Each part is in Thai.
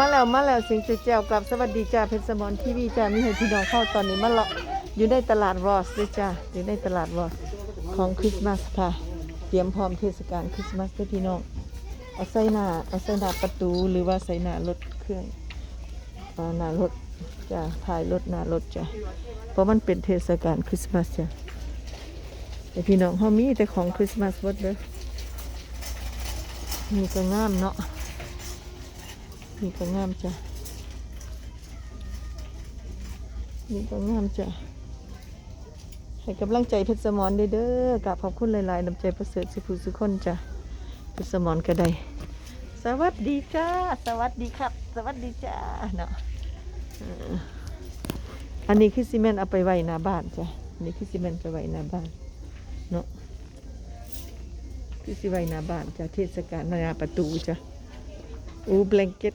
มาแล้วมาแล้วสิงจุเจ้ากลับสวัสดีจ้าเพชรสมอนทีวีจ้ามีให้พี่น้องเข้าตอนนี้มาเลาะอยู่ในตลาดรอสด้วยจ้าอยู่ในตลาดรอสของคริสต์มาสค่ะเตรียมพร้อมเทศกาลคริสต์มาสด้วยพี่น้องเอาใส่หน้าเอาใส่หน้าประตูหรือว่าใส่หน้ารถเครื่องหน้ารถจ้าถ่ายรถหน้ารถจ้าเพราะมันเป็นเทศกาลคริสต์มาสจ้าแต่พี่น้องเขามีแต่ของคริสต์มาสหมดเลยมีก็งามเนาะ นี่ก็งามจ้ะนี่ก็งามจ้ะให้กำลังใจเพชรสมอนเด้อเด้อกับขอบคุณหลายๆน้ำใจประเสริฐสิผู้สุคนจ้ะเพชรสมอนก็ได้สวัสดีจ้าสวัสดีครับ สวัสดีจ้าเนาะอันนี้คือซีเมนต์เอาไปไว้หน้าบ้านจ้ะอันนี้คือซีเมนต์ไปไว้หน้าบ้านเนาะคือสิไว้หน้าบ้านจ้ะเทศกาลหน้าประตูจ้ะ อูแบงเก็ต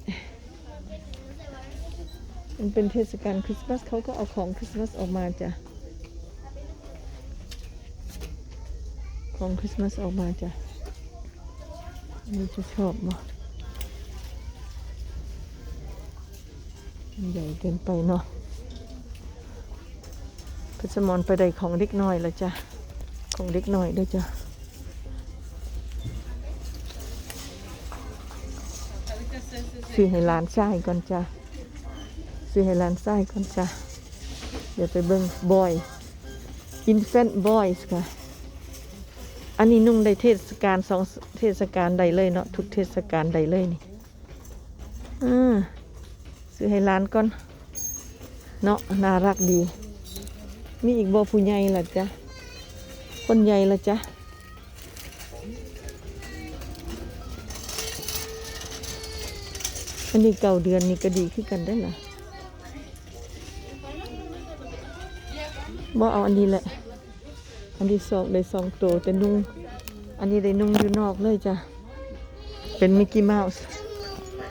มันเป็นเทศกาลคริสต์มาสเขาก็เอาของคริสต์มาสออกมาจ้ะ ของคริสต์มาสออกมาจ้ะอันนี่จะชอบมั้ยใหญ่เกินไปเนาะพัสมอนไปได้ของเล็กน้อยแล้วจ้ะ ของเล็กน้อยด้วยจ้ะ ซื้อให้หลานชายก่อนจ้ะซื้อให้หลานชายก่อนจ้ะเดี๋ยวไปเบิ่งบอย infant boys ค่ะ อันนี้นุ่งได้เทศกาลสองเทศกาลใดเลยเนาะทุกเทศกาลใดเลยนี่อ่าซื้อให้หลานก่อนเนาะน่ารักดี มีอีกบ่ผู้ใหญ่ละจ๊ะคนใหญ่ละจ๊ะ นนี้เก่าเดือนนี่ก็ดีขึ้นกันได้ล่ะบ่เอาอันนี้แหละ อันที่สองได้สองตัวแต่นุ่ง อันนี้ได้นุ่งอยู่นอกเลยจ้ะ เป็นมิกกี้เมาส์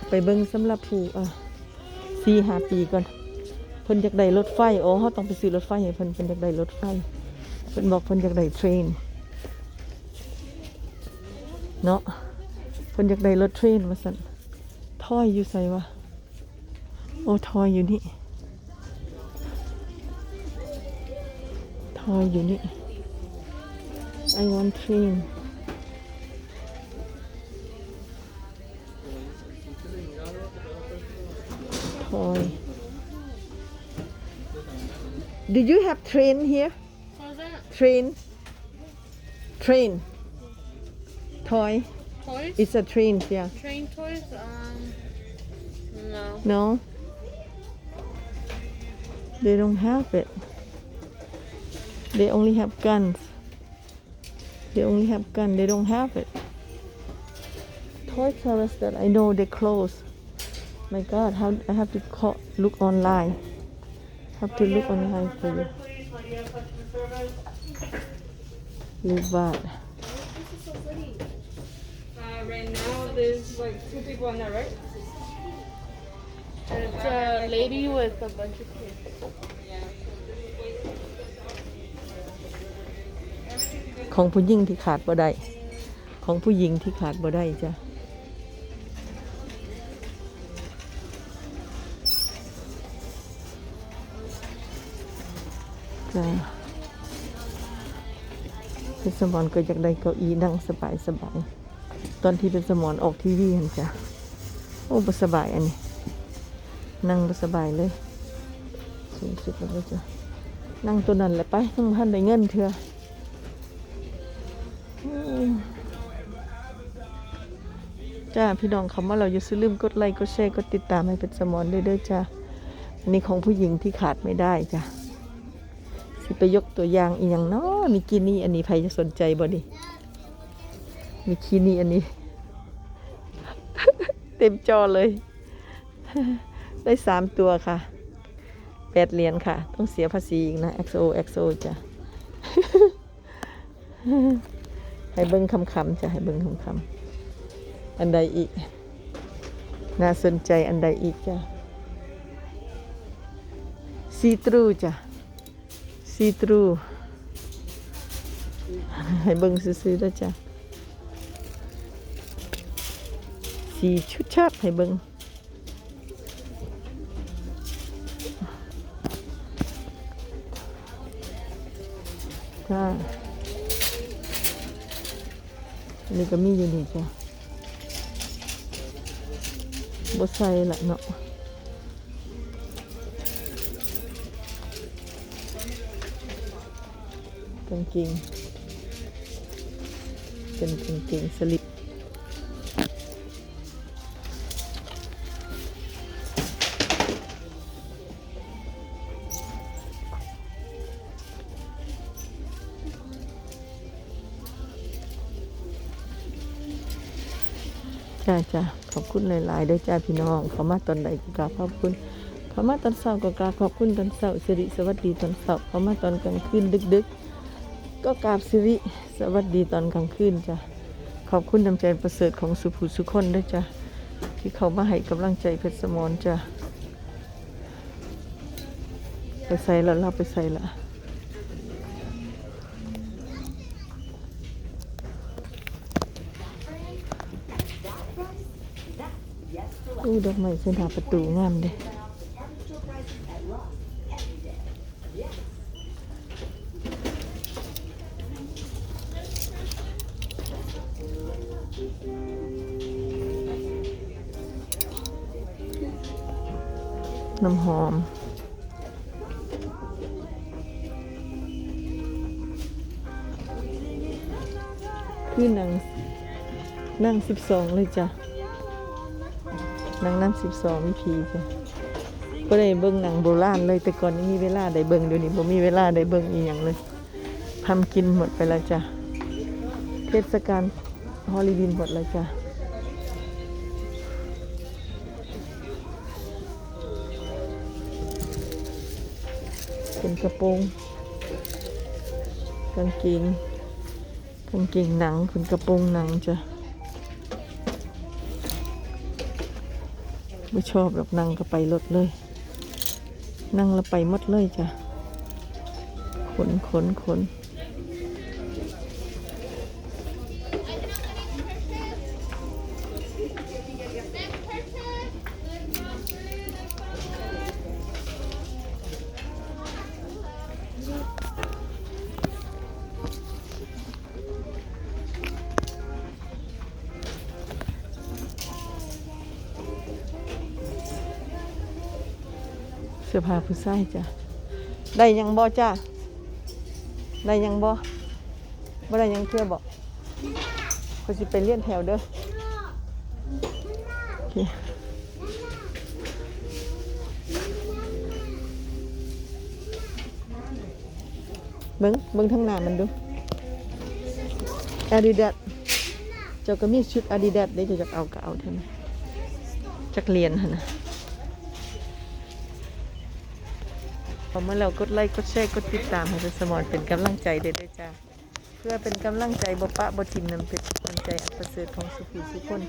ไปเบิ้งสำหรับผู้อะสี่ห้าปีก่อน เพิ่นอยากได้รถไฟอ๋อเขาต้องไปซื้อรถไฟให้เพิ่นเพิ่นอยากได้รถไฟ เพิ่นบอกเพิ่นอยากได้เทรน เนาะเพิ่นอยากได้รถเทรนมาสั่น ทอยอยู่ใส่วะโอ้ทอยอยู่นี่ทอยอยู่นี่ I want train ทอย Do you have train here What's that? train train toy Toys? it's a train yeah Train toys? Um, no. No. They don't have it. They only have guns. They only have gun. They don't have it. Toys R Us that I know they close. My God, how I have to call, look online. Have to look online for you. Levat. Uh, right now, there's like two people on there, right? It's a lady with a bunch of kids. ของผู้หญิงที่ขาดบ่ได้ ของผู้หญิงที่ขาดบ่ได้จ้ะ จ้ะเป็นสมอนก็อยากได้เก้าอี้นั่งสบายสบายต อนที่เป็นสมอนออกทีวีเห็นจ้ะโอ้บสบายอันนี้ นั่งบสบายเลยสูงสุดแล้วก็จ้ะนั่งตัวนั้นแหละไปต้องพันได้เงินเถอะจ้าพี่น้องคำว่าเราอย่าลืมกดไลค์กดแชร์กดติดตามให้เป็นสมอนด้วยเด้อจ้าอันนี้ของผู้หญิงที่ขาดไม่ได้จ้ะสิไปยกตัวอย่างอีกอย่างเนาะมีกินี่อันนี้ใครจะสนใจบ่ดิ มีกินี่อันนี้ เต็มจอเลย ได้สามตัวค่ะแปดเหรียญค่ะ ต้องเสียภาษีอีกนะ XO XO จ้ะให้เบิ้งคำคำจะให้เบิ้งคำคำอันใดอีก น่าสนใจอันใดอีกจ้ะซีตรูจ้ะซีตรูให้เบิ้งซื้อๆแล้วจ้ะ สีชุดชาติให้เบิง่งจ้านี่ก็มีอยู่นี่จ้ะบดใส่ละเนาะกางเกงเป็นกางเกงสลิป จ้าจ้าขอบคุณหลายๆด้วยจ้าพี่น้องเขามาตอนใดก็กราบขอบคุณเขามาตอนเช้าก็กราบขอบคุณตอนเช้าสิริสวัสดีตอนเช้าเขามาตอนกลางคืนดึก ๆ ก็กราบสิริสวัสดีตอนกลางคืนจ้าขอบคุณน้ำใจประเสริฐของสุภูสุคนด้วยจ้าที่เขามาให้กำลังใจเพชรสมรจ้าไปใส่แล้วเราไปใส่ละ อู้ดอกไม้เส้นหาประตูงามเด้น้ำหอมคือหนังนั่งสิบสองเลยจ้ะ นั่งนั่งสิบสองวิธีจ้ะก็ได้เบิ่งหนังโบราณเลยแต่ก่อนนี้มีเวลาได้เบิ่งเดี๋ยวนี้ผมมีเวลาได้เบิ่งอีหยังเลยทำกินหมดไปแล้วจ้ะเทศกาลฮอลลีวีนหมดแล้วจ้ะเป็นกระโปรงกางเกงกางเกงหนังเป็นกระโปรงหนังจ้ะ ไม่ชอบหรอกนั่งก็ไปรถเลย นั่งแล้วไปหมดเลยจ้ะขนขนขน สื้อผ้าผู้ชายจ้ะได้ยังบ่จ้าได้ยังบ่บ่ได้ยังเพื่อบอกเขาสิไปเลี้ยนแถวเด้อโอเคเบิ้งเบิ้งทั้งหน้ามันดูอาดิดาสเจ้าก็มีชุดอาดิดาสได้เจะจะเอาก็เอาเท่านั้นจักเรียนหั่นนะ พอ เมื่อเรากดไลค์กดแชร์กดติดตามให้เป็นสมอนเป็นกำลังใจได้ด้วยจ้าเพื่อเป็นกำลังใจบปะบทิมนำเป็นกำลังใจอันประเสริฐของสุขีสุคน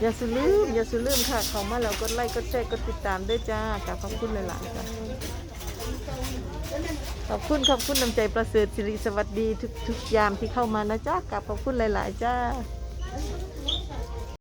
อย่าสุลืมอย่าสุลืมค่ะเขามาแล้วกดไลค์กดแชร์กดติดตามด้วยจ้ากราขอบคุณหลายๆจ้าขอบคุณขอบคุณน้ำใจประเสริฐสิริสวัสดีทุกทุกยามที่เข้ามานะจ้ากราบขอบคุณหลาย ๆ จ้า